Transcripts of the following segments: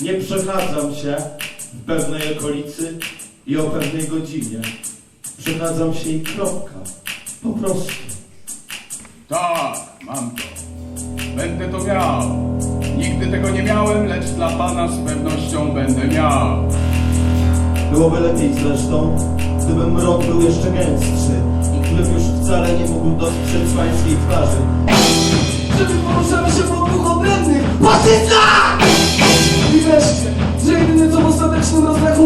Nie przechadzam się w pewnej okolicy i o pewnej godzinie. Przechadzam się i kropka. Po prostu. Tak, mam to. Będę to miał. Nigdy tego nie miałem, lecz dla Pana z pewnością będę miał. Byłoby lepiej zresztą, gdyby mrok był jeszcze gęstszy i gdybym już wcale nie mógł dostrzec pańskiej twarzy. Żeby poruszamy się po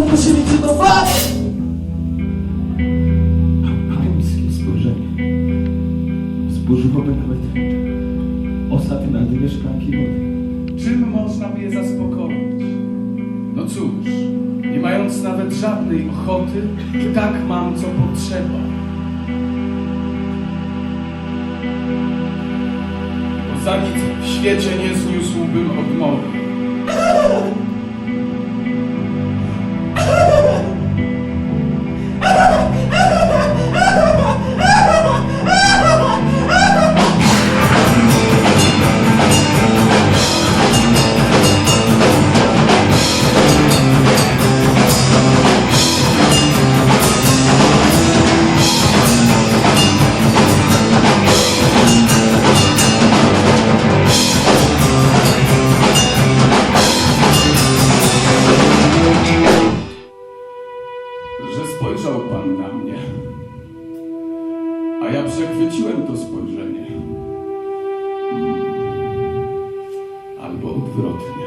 liczy to fakt Pańskie spojrzenie zburzyłoby nawet ostatnie dwie szklanki wody. Czym można mnie zaspokoić? No cóż, nie mając nawet żadnej ochoty, i tak mam co potrzeba. Bo za nic w świecie nie zniósłbym odmowy. na mnie, a ja przechwyciłem to spojrzenie. Albo odwrotnie.